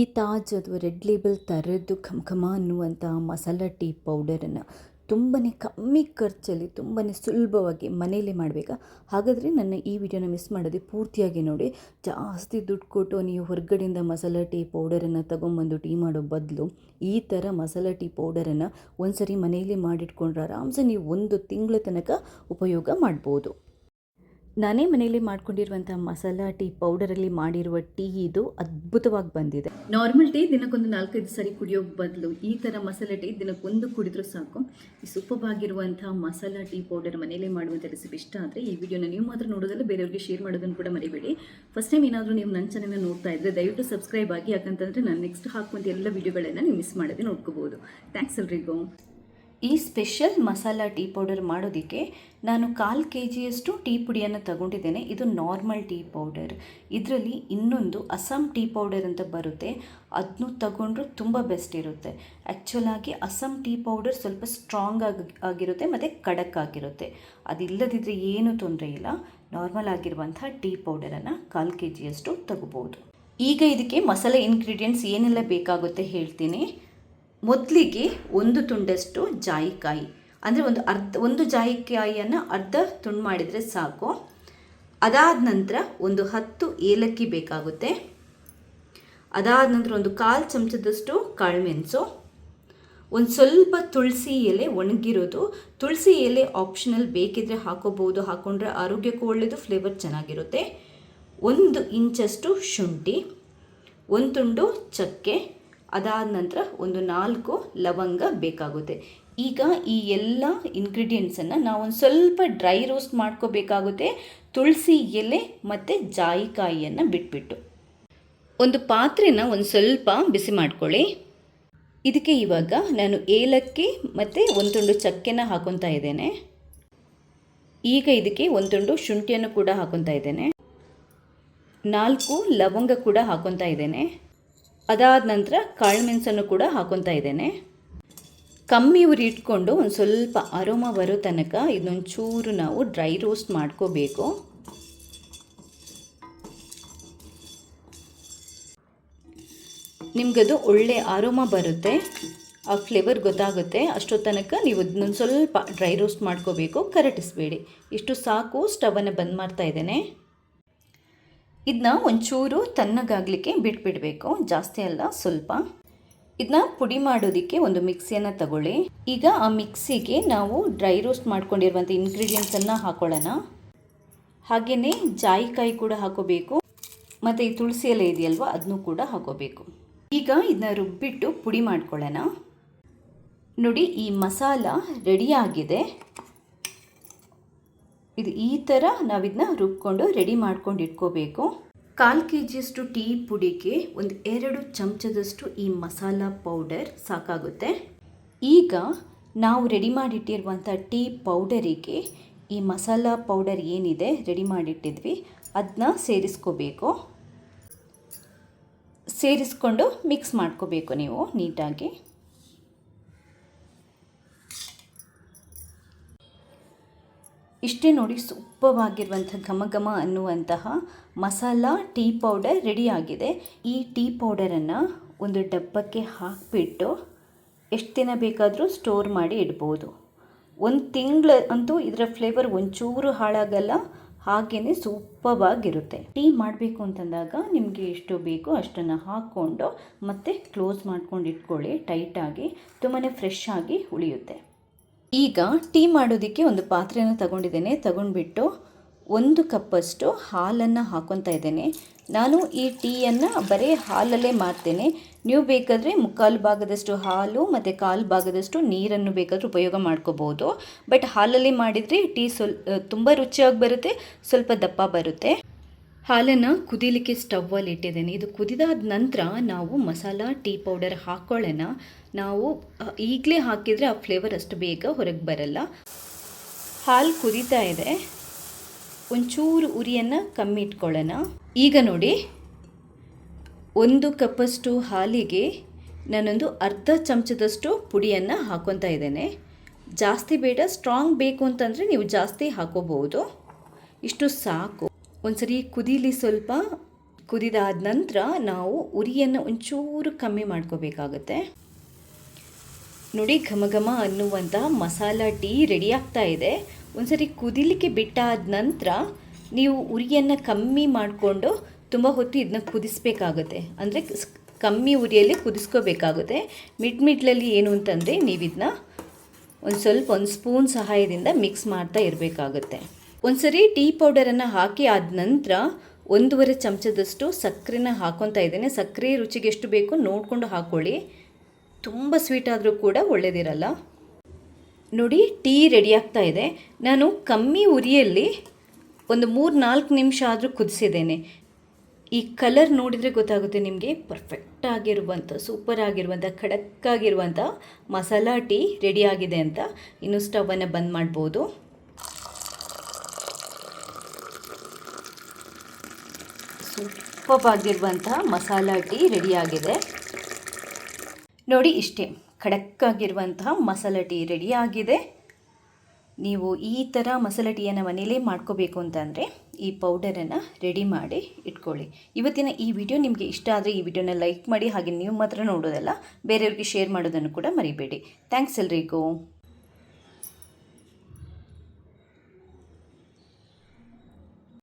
ಈ ತಾಜ್ ಅಥವಾ red label ಥರದ್ದು ಖಮ್ ಖಮ ಅನ್ನುವಂಥ ಮಸಾಲ ಟೀ ಪೌಡರನ್ನು ತುಂಬಾ ಕಮ್ಮಿ ಖರ್ಚಲ್ಲಿ ತುಂಬಾ ಸುಲಭವಾಗಿ ಮನೆಯಲ್ಲೇ ಮಾಡಬೇಕಾ? ಹಾಗಾದರೆ ನನ್ನ ಈ ವಿಡಿಯೋನ ಮಿಸ್ ಮಾಡೋದೇ ಪೂರ್ತಿಯಾಗಿ ನೋಡಿ. ಜಾಸ್ತಿ ದುಡ್ಡು ಕೊಟ್ಟು ನೀವು ಹೊರಗಡೆಯಿಂದ ಮಸಾಲ ಟೀ ಪೌಡರನ್ನು ತೊಗೊಂಬಂದು ಟೀ ಮಾಡೋ ಬದಲು ಈ ಥರ ಮಸಾಲ ಟೀ ಪೌಡರನ್ನು ಒಂದು ಸರಿ ಮನೆಯಲ್ಲಿ ಮಾಡಿಟ್ಕೊಂಡ್ರೆ ಆರಾಮ್ಸೆ ನೀವು ಒಂದು ತಿಂಗಳ ತನಕ ಉಪಯೋಗ ಮಾಡ್ಬೋದು. ನಾನೇ ಮನೆಯಲ್ಲಿ ಮಾಡ್ಕೊಂಡಿರುವಂಥ ಮಸಾಲ ಟೀ ಪೌಡರಲ್ಲಿ ಮಾಡಿರುವ ಟೀ ಇದು ಅದ್ಭುತವಾಗಿ ಬಂದಿದೆ. ನಾರ್ಮಲ್ ಟೀ ದಿನಕ್ಕೊಂದು ನಾಲ್ಕೈದು ಸರಿ ಕುಡಿಯೋ ಬದಲು ಈ ಥರ ಮಸಾಲ ಟೀ ದಿನಕ್ಕೊಂದು ಕುಡಿದ್ರೂ ಸಾಕು. ಈ ಸೂಪವಾಗಿರುವಂಥ ಮಸಾಲ ಟೀ ಪೌಡರ್ ಮನೆಯಲ್ಲೇ ಮಾಡುವಂಥ ರೆಸಿಪಿ ಇಷ್ಟ ಆದರೆ ಈ ವಿಡಿಯೋನ ನೀವು ಮಾತ್ರ ನೋಡೋದಲ್ಲ, ಬೇರೆಯವರಿಗೆ ಶೇರ್ ಮಾಡೋದನ್ನು ಕೂಡ ಮರಿಬೇಡಿ. ಫಸ್ಟ್ ಟೈಮ್ ಏನಾದರೂ ನೀವು ನನ್ನ ಚಾನಲ್ನ ನೋಡ್ತಾ ಇದ್ದರೆ ದಯವಿಟ್ಟು ಸಬ್ಸ್ಕ್ರೈಬ್ ಆಗಿ, ಯಾಕಂತಂದರೆ ನಾನು ನೆಕ್ಸ್ಟ್ ಹಾಕುವಂಥ ಎಲ್ಲ ವಿಡಿಯೋಗಳನ್ನು ನೀವು ಮಿಸ್ ಮಾಡದೆ ನೋಡ್ಕೋಬೋದು ಥ್ಯಾಂಕ್ಸ್ ಎಲ್ರಿಗೂ. ಈ ಸ್ಪೆಷಲ್ ಮಸಾಲ ಟೀ ಪೌಡರ್ ಮಾಡೋದಕ್ಕೆ ನಾನು ಕಾಲು ಕೆ ಜಿಯಷ್ಟು ಟೀ ಪುಡಿಯನ್ನು ತಗೊಂಡಿದ್ದೇನೆ. ಇದು ನಾರ್ಮಲ್ ಟೀ ಪೌಡರ್. ಇದರಲ್ಲಿ ಇನ್ನೊಂದು ಅಸ್ಸಾಂ ಟೀ ಪೌಡರ್ ಅಂತ ಬರುತ್ತೆ. ಅದನ್ನು ತಗೊಂಡ್ರೂ ತುಂಬ ಬೆಸ್ಟ್ ಇರುತ್ತೆ. ಆ್ಯಕ್ಚುಲಾಗಿ ಅಸ್ಸಾಂ ಟೀ ಪೌಡರ್ ಸ್ವಲ್ಪ ಸ್ಟ್ರಾಂಗ್ ಆಗಿ, ಆಗಿರುತ್ತೆ ಮತ್ತು ಕಡಕ್ ಆಗಿರುತ್ತೆ. ಅದಿಲ್ಲದಿದ್ದರೆ ಏನೂ ತೊಂದರೆ ಇಲ್ಲ. ನಾರ್ಮಲ್ ಆಗಿರುವಂಥ ಟೀ ಪೌಡರನ್ನು ಕಾಲು ಕೆ ಜಿಯಷ್ಟು ತಗೋಬೋದು. ಈಗ ಇದಕ್ಕೆ ಮಸಾಲೆ ಇಂಗ್ರೀಡಿಯೆಂಟ್ಸ್ ಏನೆಲ್ಲ ಬೇಕಾಗುತ್ತೆ ಹೇಳ್ತೀನಿ. ಮೊದಲಿಗೆ ಒಂದು ತುಂಡಷ್ಟು ಜಾಯಿಕಾಯಿ. ಅಂದರೆ ಒಂದು ಅರ್ಧ, ಒಂದು ಜಾಯಿಕಾಯಿಯನ್ನು ಅರ್ಧ ತುಂಡು ಮಾಡಿದರೆ ಸಾಕು. ಅದಾದ ನಂತರ ಒಂದು ಹತ್ತು ಏಲಕ್ಕಿ ಬೇಕಾಗುತ್ತೆ. ಅದಾದ ನಂತರ ಒಂದು ಕಾಲು ಚಮಚದಷ್ಟು ಕಾಳುಮೆಣಸು. ಒಂದು ಸ್ವಲ್ಪ ತುಳಸಿ ಎಲೆ ಒಣಗಿರೋದು. ತುಳಸಿ ಎಲೆ ಆಪ್ಷನಲ್ ಬೇಕಿದ್ರೆ ಹಾಕೋಬಹುದು. ಹಾಕೊಂಡ್ರೆ ಆರೋಗ್ಯಕ್ಕೂ ಒಳ್ಳೆಯದು ಫ್ಲೇವರ್ ಚೆನ್ನಾಗಿರುತ್ತೆ. ಒಂದು ಇಂಚಷ್ಟು ಶುಂಠಿ. ಒಂದು ತುಂಡು ಚಕ್ಕೆ. ಅದಾದ ನಂತರ ಒಂದು ನಾಲ್ಕು ಲವಂಗ ಬೇಕಾಗುತ್ತೆ. ಈಗ ಈ ಎಲ್ಲ ಇನ್ಗ್ರೀಡಿಯೆಂಟ್ಸನ್ನು ನಾವೊಂದು ಸ್ವಲ್ಪ ಡ್ರೈ ರೋಸ್ಟ್ ಮಾಡ್ಕೋಬೇಕಾಗುತ್ತೆ. ತುಳಸಿ, ಎಲೆ ಮತ್ತು ಜಾಯಿಕಾಯಿಯನ್ನು ಬಿಟ್ಬಿಟ್ಟು. ಒಂದು ಪಾತ್ರೆನ ಒಂದು ಸ್ವಲ್ಪ ಬಿಸಿ ಮಾಡ್ಕೊಳ್ಳಿ. ಇದಕ್ಕೆ ಇವಾಗ ನಾನು ಏಲಕ್ಕಿ ಮತ್ತು ಒಂದು ತುಂಡು ಚಕ್ಕೆನ ಹಾಕೊತಾ ಇದ್ದೇನೆ. ಈಗ ಇದಕ್ಕೆ ಒಂದು ತುಂಡು ಶುಂಠಿಯನ್ನು ಕೂಡ ಹಾಕೊತಾ ಇದ್ದೇನೆ. ನಾಲ್ಕು ಲವಂಗ ಕೂಡ ಹಾಕೊತಾ ಇದ್ದೇನೆ. ಅದಾದ ನಂತರ ಕಾಳುಮೆಣಸನ್ನು ಕೂಡ ಹಾಕೊತಾ ಇದ್ದೇನೆ. ಕಮ್ಮಿ ಉರಿ ಇಟ್ಕೊಂಡು ಒಂದು ಸ್ವಲ್ಪ ಅರೋಮ ಬರೋ ತನಕ ಇದೊಂದು ಚೂರು ನಾವು ಡ್ರೈ ರೋಸ್ಟ್ ಮಾಡ್ಕೋಬೇಕು. ನಿಮಗದು ಒಳ್ಳೆ ಆರೋಮ ಬರುತ್ತೆ, ಆ ಫ್ಲೇವರ್ ಗೊತ್ತಾಗುತ್ತೆ ಅಷ್ಟೋ ತನಕ ನೀವು ಇದನ್ನೊಂದು ಸ್ವಲ್ಪ ಡ್ರೈ ರೋಸ್ಟ್ ಮಾಡ್ಕೋಬೇಕು, ಕರಟಿಸ್ಬೇಡಿ. ಇಷ್ಟು ಸಾಕು ಸ್ಟವನ್ನು ಬಂದ್ ಮಾಡ್ತಾ ಇದ್ದೇನೆ. ಇದನ್ನ ಒಂಚೂರು ತಣ್ಣಗಾಗಲಿಕ್ಕೆ ಬಿಟ್ಬಿಡಬೇಕು. ಜಾಸ್ತಿ ಅಲ್ಲ, ಸ್ವಲ್ಪ. ಇದನ್ನ ಪುಡಿ ಮಾಡೋದಕ್ಕೆ ಒಂದು ಮಿಕ್ಸಿಯನ್ನು ತಗೊಳ್ಳಿ. ಈಗ ಆ ಮಿಕ್ಸಿಗೆ ನಾವು ಡ್ರೈ ರೋಸ್ಟ್ ಮಾಡ್ಕೊಂಡಿರುವಂಥ ಇಂಗ್ರೀಡಿಯೆಂಟ್ಸನ್ನು ಹಾಕೊಳ್ಳೋಣ. ಹಾಗೆಯೇ ಜಾಯಿಕಾಯಿ ಕೂಡ ಹಾಕೋಬೇಕು. ಮತ್ತು ಈ ತುಳಸಿ ಎಲೆ ಇದೆಯಲ್ವ ಅದನ್ನು ಕೂಡ ಹಾಕೋಬೇಕು. ಈಗ ಇದನ್ನ ರುಬ್ಬಿಟ್ಟು ಪುಡಿ ಮಾಡ್ಕೊಳ್ಳೋಣ. ನೋಡಿ, ಈ ಮಸಾಲ ರೆಡಿಯಾಗಿದೆ ಇದು ಈ ಥರ ನಾವಿದನ್ನ ರುಬ್ಕೊಂಡು ರೆಡಿ ಮಾಡ್ಕೊಂಡು ಇಟ್ಕೋಬೇಕು. ಕಾಲು ಕೆ ಜಿಯಷ್ಟು ಟೀ ಪುಡಿಗೆ ಒಂದು ಎರಡು ಚಮಚದಷ್ಟು ಈ ಮಸಾಲ ಪೌಡರ್ ಸಾಕಾಗುತ್ತೆ. ಈಗ ನಾವು ರೆಡಿ ಮಾಡಿಟ್ಟಿರುವಂಥ ಟೀ ಪೌಡರಿಗೆ ಈ ಮಸಾಲ ಪೌಡರ್ ಏನಿದೆ ರೆಡಿ ಮಾಡಿಟ್ಟಿದ್ವಿ ಅದನ್ನ ಸೇರಿಸ್ಕೋಬೇಕು. ಸೇರಿಸ್ಕೊಂಡು ಮಿಕ್ಸ್ ಮಾಡ್ಕೋಬೇಕು ನೀವು ನೀಟಾಗಿ. ಇಷ್ಟೇ ನೋಡಿ ಸೂಪವಾಗಿರುವಂಥ ಘಮ ಘಮ ಅನ್ನುವಂತಹ ಮಸಾಲ ಟೀ ಪೌಡರ್ ರೆಡಿಯಾಗಿದೆ ಈ ಟೀ ಪೌಡರನ್ನು ಒಂದು ಡಬ್ಬಕ್ಕೆ ಹಾಕಿಬಿಟ್ಟು ಎಷ್ಟು ದಿನ ಬೇಕಾದರೂ ಸ್ಟೋರ್ ಮಾಡಿ ಇಡ್ಬೋದು. ಒಂದು ತಿಂಗಳು ಅಂತೂ ಇದರ ಫ್ಲೇವರ್ ಒಂಚೂರು ಹಾಳಾಗಲ್ಲ ಹಾಗೆಯೇ ಸೂಪವಾಗಿರುತ್ತೆ. ಟೀ ಮಾಡಬೇಕು ಅಂತಂದಾಗ ನಿಮಗೆ ಎಷ್ಟು ಬೇಕೋ ಅಷ್ಟನ್ನು ಹಾಕ್ಕೊಂಡು ಮತ್ತೆ ಕ್ಲೋಸ್ ಮಾಡ್ಕೊಂಡು ಇಟ್ಕೊಳ್ಳಿ ಟೈಟಾಗಿ ತುಂಬಾ ಫ್ರೆಶ್ ಆಗಿ ಉಳಿಯುತ್ತೆ. ಈಗ ಟೀ ಮಾಡೋದಕ್ಕೆ ಒಂದು ಪಾತ್ರೆಯನ್ನು ತಗೊಂಡಿದ್ದೇನೆ. ತಗೊಂಡ್ಬಿಟ್ಟು ಒಂದು ಕಪ್ಪಷ್ಟು ಹಾಲನ್ನು ಹಾಕೊತಾ ಇದ್ದೇನೆ. ನಾನು ಈ ಟೀಯನ್ನು ಬರೀ ಹಾಲಲ್ಲೇ ಮಾಡ್ತೇನೆ. ನೀವು ಬೇಕಾದರೆ ಮುಕ್ಕಾಲು ಭಾಗದಷ್ಟು ಹಾಲು ಮತ್ತು ಕಾಲು ಭಾಗದಷ್ಟು ನೀರನ್ನು ಬೇಕಾದರೂ ಉಪಯೋಗ ಮಾಡ್ಕೋಬೋದು. ಬಟ್ ಹಾಲಲ್ಲಿ ಮಾಡಿದರೆ ಟೀ ಸ್ವಲ್ಪ ತುಂಬ ರುಚಿಯಾಗಿ ಬರುತ್ತೆ, ಸ್ವಲ್ಪ ದಪ್ಪ ಬರುತ್ತೆ. ಹಾಲನ್ನು ಕುದಿಲಿಕ್ಕೆ ಸ್ಟವ್ವಲ್ಲಿ ಇಟ್ಟಿದ್ದೇನೆ. ಇದು ಕುದಿದಾದ ನಂತರ ನಾವು ಮಸಾಲ, ಟೀ ಪೌಡರ್ ಹಾಕೊಳ್ಳೋಣ. ನಾವು ಈಗಲೇ ಹಾಕಿದರೆ ಆ ಫ್ಲೇವರ್ ಅಷ್ಟು ಬೇಗ ಹೊರಗೆ ಬರಲ್ಲ. ಹಾಲು ಕುದೀತಾ ಇದೆ. ಒಂಚೂರು ಉರಿಯನ್ನು ಕಮ್ಮಿ ಇಟ್ಕೊಳ್ಳೋಣ. ಈಗ ನೋಡಿ, ಒಂದು ಕಪ್ಪಷ್ಟು ಹಾಲಿಗೆ ನಾನೊಂದು ಅರ್ಧ ಚಮಚದಷ್ಟು ಪುಡಿಯನ್ನು ಹಾಕೊತಾ ಇದ್ದೇನೆ. ಜಾಸ್ತಿ ಬೇಡ, ಸ್ಟ್ರಾಂಗ್ ಬೇಕು ಅಂತಂದರೆ ನೀವು ಜಾಸ್ತಿ ಹಾಕೋಬಹುದು. ಇಷ್ಟು ಸಾಕು. ಒಂದ್ಸರಿ ಕುದೀಲಿ ಸ್ವಲ್ಪ ಕುದಿದಾದ ನಂತರ ನಾವು ಉರಿಯನ್ನು ಒಂಚೂರು ಕಮ್ಮಿ ಮಾಡ್ಕೋಬೇಕಾಗತ್ತೆ. ನೋಡಿ, ಘಮ ಘಮ ಅನ್ನುವಂಥ ಮಸಾಲ ಟೀ ರೆಡಿ ಆಗ್ತಾ ಇದೆ. ಒಂದ್ಸರಿ ಕುದಿಲಿಕ್ಕೆ ಬಿಟ್ಟಾದ ನಂತರ ನೀವು ಉರಿಯನ್ನು ಕಮ್ಮಿ ಮಾಡಿಕೊಂಡು ತುಂಬ ಹೊತ್ತು ಇದನ್ನ ಕುದಿಸ್ಬೇಕಾಗುತ್ತೆ. ಅಂದರೆ ಕಮ್ಮಿ ಉರಿಯಲ್ಲಿ ಕುದಿಸ್ಕೋಬೇಕಾಗುತ್ತೆ. ಮಿಡ್ ಮಿಡ್ಲಲ್ಲಿ ಏನು ಅಂತಂದರೆ ನೀವು ಇದನ್ನ ಒಂದು ಸ್ವಲ್ಪ ಒಂದು ಸ್ಪೂನ್ ಸಹಾಯದಿಂದ ಮಿಕ್ಸ್ ಮಾಡ್ತಾ ಇರಬೇಕಾಗುತ್ತೆ. ಒಂದ್ಸರಿ ಟೀ ಪೌಡರನ್ನು ಹಾಕಿ ಆದ ನಂತರ ಒಂದೂವರೆ ಚಮಚದಷ್ಟು ಸಕ್ಕರೆನ ಹಾಕೊತಾ ಇದ್ದೇನೆ. ಸಕ್ಕರೆ ರುಚಿಗೆ ಎಷ್ಟು ಬೇಕು ನೋಡಿಕೊಂಡು ಹಾಕ್ಕೊಳ್ಳಿ ತುಂಬ ಸ್ವೀಟ್ ಆದರೂ ಕೂಡ ಒಳ್ಳೆಯದಿರಲ್ಲ ನೋಡಿ, ಟೀ ರೆಡಿ ಆಗ್ತಾ ಇದೆ. ನಾನು ಕಮ್ಮಿ ಉರಿಯಲ್ಲಿ ಒಂದು ಮೂರು ನಾಲ್ಕು ನಿಮಿಷ ಆದರೂ ಕುದಿಸಿದ್ದೇನೆ. ಈ ಕಲರ್ ನೋಡಿದರೆ ಗೊತ್ತಾಗುತ್ತೆ ನಿಮಗೆ ಪರ್ಫೆಕ್ಟ್ ಆಗಿರುವಂಥ ಸೂಪರ್ ಆಗಿರುವಂಥ ಖಡಕ್ ಆಗಿರುವಂಥ ಮಸಾಲ ಟೀ ರೆಡಿ ಆಗಿದೆ ಅಂತ. ಇನ್ನು ಸ್ಟವನ್ನು ಬಂದ್ ಮಾಡ್ಬೋದು. ಆಗಿರುವಂತಹ ಮಸಾಲ ಟೀ ರೆಡಿಯಾಗಿದೆ. ನೋಡಿ ಇಷ್ಟೇ ಖಡಕ್ಕಾಗಿರುವಂತಹ ಮಸಾಲ ಟೀ ರೆಡಿಯಾಗಿದೆ. ನೀವು ಈ ಥರ ಮಸಾಲೆ ಟೀಯನ್ನು ಮನೆಯಲ್ಲೇ ಮಾಡ್ಕೋಬೇಕು ಅಂತಂದರೆ ಈ ಪೌಡರನ್ನು ರೆಡಿ ಮಾಡಿ ಇಟ್ಕೊಳ್ಳಿ. ಇವತ್ತಿನ ಈ ವಿಡಿಯೋ ನಿಮಗೆ ಇಷ್ಟ ಆದರೆ ಈ ವಿಡಿಯೋನ ಲೈಕ್ ಮಾಡಿ, ಹಾಗೆ ನೀವು ಮಾತ್ರ ನೋಡೋದಲ್ಲ, ಬೇರೆಯವ್ರಿಗೆ ಶೇರ್ ಮಾಡೋದನ್ನು ಕೂಡ ಮರಿಬೇಡಿ. ಥ್ಯಾಂಕ್ಸ್ ಎಲ್ರಿಗೂ.